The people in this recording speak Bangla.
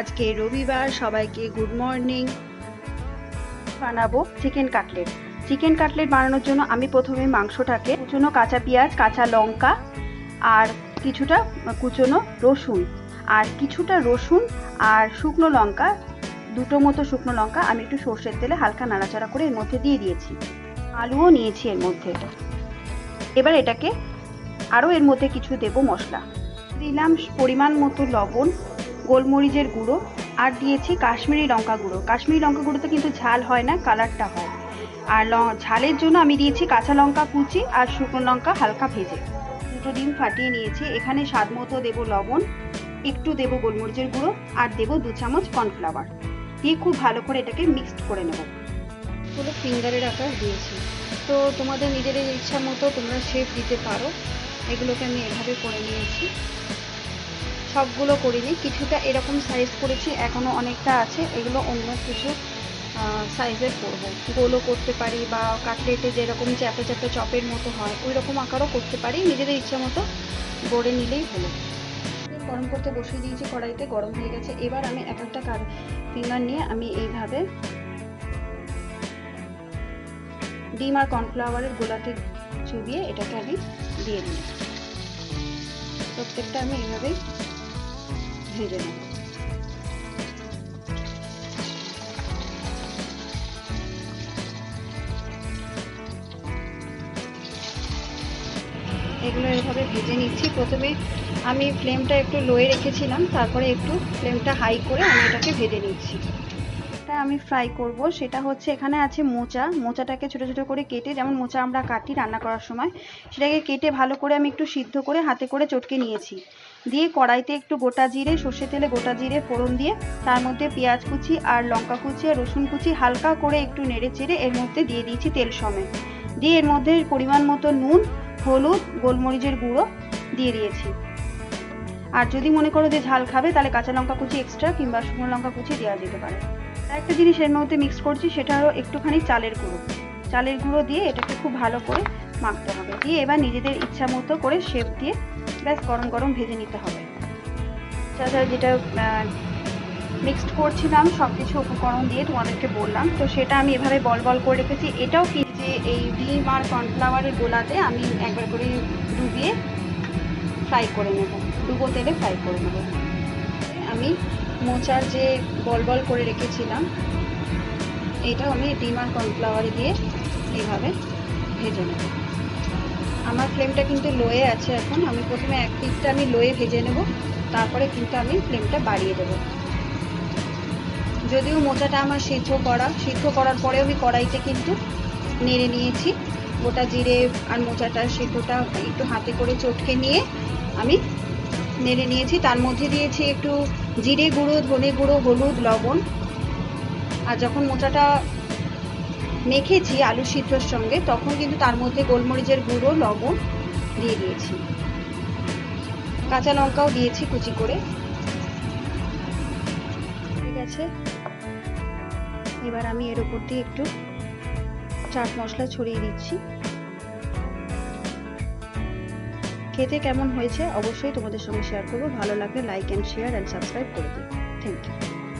আজকে রবিবার, সবাইকে গুড মর্নিং বানাবো চিকেন কাটলেট চিকেন কাটলেট বানানোর জন্য আমি প্রথমে মাংসটাকে কুচনো কাঁচা পেঁয়াজ, কাঁচা লঙ্কা আর কিছুটা কুচনো রসুন। আর কিছুটা রসুন আর শুকনো লঙ্কা, দুটো মতো শুকনো লঙ্কা আমি একটু সর্ষের তেলে হালকা নাড়াচাড়া করে এর মধ্যে দিয়ে দিয়েছি। আলুও নিয়েছি এর মধ্যে। এবার এটাকে আরও এর মধ্যে কিছু দেব মশলা। দিলাম পরিমাণ মতো লবণ গোলমরিচের গুঁড়ো আর দিয়েছি কাশ্মীরি লঙ্কা গুঁড়ো। কাশ্মীরি লঙ্কা গুঁড়োতে কিন্তু ঝাল হয় না, কালারটা হয়। আর ঝালের জন্য আমি দিয়েছি কাঁচা লঙ্কা কুচি আর শুকনো লঙ্কা হালকা ভেজে। দুটো ডিম ফাটিয়ে নিয়েছি, এখানে স্বাদ মতো দেবো লবণ, একটু দেবো গোলমরিচের গুঁড়ো আর দেবো দু চামচ কর্নফ্লাওয়ার। দিয়ে খুব ভালো করে এটাকে মিক্সড করে নেব। পুরো ফিঙ্গারের আকার দিয়েছি। তো তোমাদের নিজেদের ইচ্ছা মতো তোমরা শেপ দিতে পারো। এগুলোকে আমি এভাবে করে নিয়েছি। সবগুলো করিনি। কিছুটা এরকম সাইজ করেছি এখনও অনেকটা আছে। এগুলো অন্য কিছু সাইজের করব। গোলও করতে পারি বা কাটলেটে যেরকম চ্যাপে চ্যাপে চপের মতো হয় ওই রকম আকারও করতে পারি। নিজেদের ইচ্ছা মতো গড়ে নিলেই হলো। গরম করতে বসিয়ে দিয়েছি কড়াইতে, গরম হয়ে গেছে। এবার আমি এক একটা কার ফিঙ্গার নিয়ে আমি এইভাবে ডিম আর কর্নফ্লাওয়ারের গোলাতে চুবিয়ে এটাকে আমি দিয়ে দিই প্রত্যেকটা আমি এইভাবেই ভেজে নেব। এগুলো এভাবে ভেজে নিচ্ছি। প্রথমে আমি ফ্লেমটা একটু লোয়ে রেখেছিলাম, তারপরে একটু ফ্লেমটা হাই করে আমি এটাকে ভেজে নিচ্ছি। আমি ফ্রাই করব। সেটা হচ্ছে এখানে আছে মোচা। মোচাটাকে ছোট ছোট করে কেটে, যেমন মোচা আমরা কাটি রান্না করার সময়, সেটাকে কেটে ভালো করে আমি একটু সিদ্ধ করে হাতে করে চটকে নিয়েছি। দিয়ে কড়াইতে একটু গোটা জিরে সর্ষে তেলে গোটা জিরে ফোড়ন দিয়ে তার মধ্যে পেঁয়াজ কুচি আর লঙ্কা কুচি আর রসুন কুচি হালকা করে একটু নেড়ে চেড়ে এর মধ্যে দিয়ে দিয়েছি তেল সমেত। দিয়ে এর মধ্যে পরিমাণ মতো নুন, হলুদ, গোলমরিচের গুঁড়ো দিয়ে দিয়েছি। আর যদি মনে করো যে ঝাল খাবে, তাহলে কাঁচা লঙ্কা কুচি এক্সট্রা কিংবা শুকনো লঙ্কা কুচি দেওয়া যেতে পারে। একটা জিনিস এর মধ্যে মিক্স করছি, সেটা হলো একটুখানি চালের গুঁড়ো। চালের গুঁড়ো দিয়ে এটাকে খুব ভালো করে মাখতে হবে। দিয়ে এবার নিজেদের ইচ্ছা মতো করে শেপ দিয়ে ব্যাস গরম গরম ভেজে নিতে হবে। তাছাড়া যেটা মিক্সড করছিলাম সব কিছু উপকরণ দিয়ে তোমাদেরকে বললাম। তো সেটা আমি এভাবে বল বল করে রেখেছি। এটাও কি যে এই ডিম আর কর্নফ্লাওয়ারের গোলাতে আমি একবার করে ডুবিয়ে ফ্রাই করে নেব। ডুবো তেলে ফ্রাই করে নেব। আমি মোচার যে বল বল করে রেখেছিলাম, এটাও আমি ডিম আর কর্নফ্লাওয়ারে দিয়ে এইভাবে ভেজে নেব। আমার ফ্লেমটা কিন্তু লোয়ে আছে এখন। আমি প্রথমে এক পিসটা আমি লোয়ে ভেজে নেব, তারপরে কিন্তু আমি ফ্লেমটা বাড়িয়ে দেব। যদিও মোচাটা আমার সিদ্ধ করা, সিদ্ধ করার পরে আমি কড়াইতে কিন্তু নেড়ে নিয়েছি। গোটা জিরে আর মোচাটা, সিদ্ধটা একটু হাতে করে চটকে নিয়ে আমি নেড়ে নিয়েছি। তার মধ্যে দিয়েছি একটু জিরে গুঁড়ো, ধনে গুঁড়ো, হলুদ, লবণ। আর যখন মোচাটা মেখেছি আলু সিদ্ধর সঙ্গে, তখন কিন্তু তার মধ্যে গোলমরিচের গুঁড়ো, লবণ দিয়ে দিয়েছি। কাঁচা লঙ্কাও দিয়েছি কুচি করে। ঠিক আছে? এবার আমি এর উপর দিয়ে একটু চাট মশলা ছড়িয়ে দিচ্ছি। খেতে কেমন হয়েছে অবশ্যই তোমাদের সঙ্গে শেয়ার করব। ভালো লাগলে like and share and subscribe করে দিই থ্যাংক ইউ